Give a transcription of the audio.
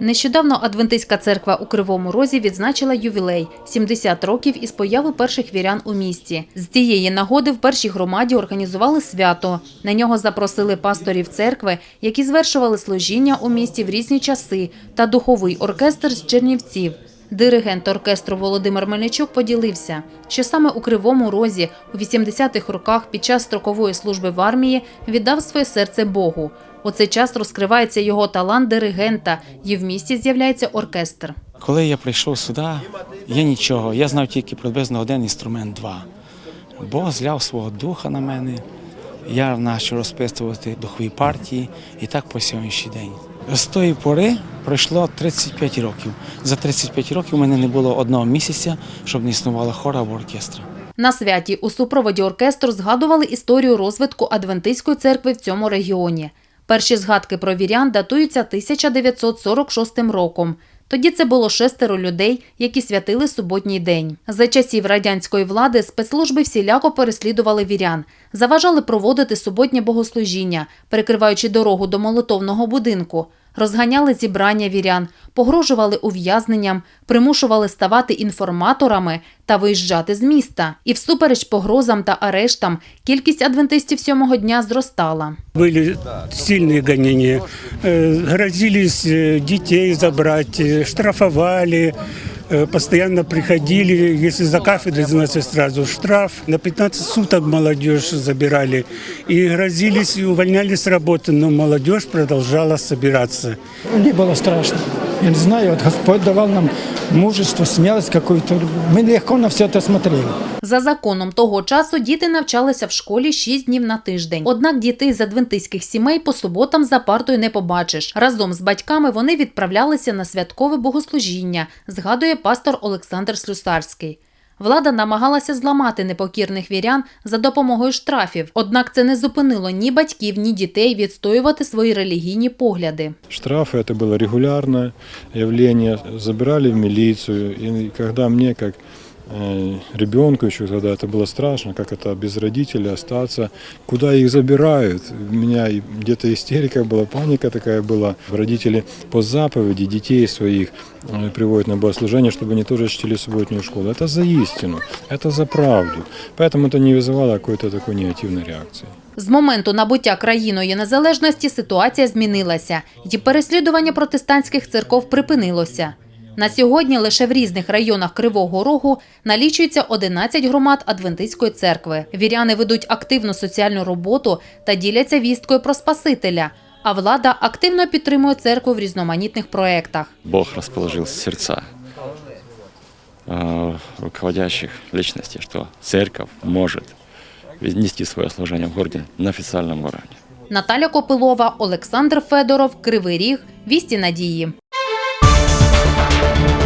Нещодавно Адвентистська церква у Кривому Розі відзначила ювілей 70 років із появи перших вірян у місті. З цієї нагоди в першій громаді організували свято. На нього запросили пасторів церкви, які звершували служіння у місті в різні часи, та духовий оркестр з Чернівців. Диригент оркестру Володимир Мельничук поділився, що саме у Кривому Розі у 80-х роках під час строкової служби в армії віддав своє серце Богу. У цей час розкривається його талант диригента, і в місті з'являється оркестр. Коли я прийшов сюди, я нічого, я знав тільки приблизно один інструмент два. Бог зляв свого духа на мене, я почав розписувати духові партії і так по сьогоднішній день. З тої пори пройшло 35 років. За 35 років у мене не було одного місяця, щоб не існувало хора або оркестра. На святі у супроводі оркестру згадували історію розвитку Адвентистської церкви в цьому регіоні. Перші згадки про вірян датуються 1946 роком. Тоді це було шестеро людей, які святили суботній день. За часів радянської влади спецслужби всіляко переслідували вірян, заважали проводити суботнє богослужіння, перекриваючи дорогу до молитовного будинку Розганяли зібрання вірян, погрожували ув'язненням, примушували ставати інформаторами та виїжджати з міста. І всупереч погрозам та арештам кількість адвентистів сьомого дня зростала. Были сильные гонения. Э, Грозились э, детей забрать, э, штрафовали. э, Постоянно приходили, если за кафедрой, значит сразу штраф. На 15 суток молодежь забирали. И грозились, и увольняли с работы, но молодежь продолжала собираться. Мне было страшно. Я не знаю, вот Господь давал нам мужество, смелость какую-то. Мы легко на все это смотрели. За законом того часу діти навчалися в школі 6 днів на тиждень. Однак дітей з адвентистських сімей по суботам за партою не побачиш. Разом з батьками вони відправлялися на святкове богослужіння, згадує пастор Олександр Слюсарський. Влада намагалася зламати непокірних вірян за допомогою штрафів, однак це не зупинило ні батьків, ні дітей відстоювати свої релігійні погляди. Штрафы это было регулярное явление. Забирали в милицию. И когда мне, как э, ребенку еще тогда это было страшно, как это без родителей остаться, куда их забирают. У меня и где-то истерика была, паника такая была. Родители по заповеди детей своих э, приводят на богослужение, чтобы они тоже чтили субботнюю школу. Это за истину, это за правду. Поэтому это не вызывало какой-то такой негативной реакции. З моменту набуття країною незалежності ситуація змінилася, і переслідування протестантських церков припинилося. На сьогодні лише в різних районах Кривого Рогу налічується 11 громад Адвентистської церкви. Віряни ведуть активну соціальну роботу та діляться вісткою про Спасителя. А влада активно підтримує церкву в різноманітних проєктах. Бог расположил сердца э, руководящих личностей, что церковь может нести свое служение в городе на официальном уровне. Наталя Копилова, Олександр Федоров, Кривий Ріг, Вісті Надії. Thank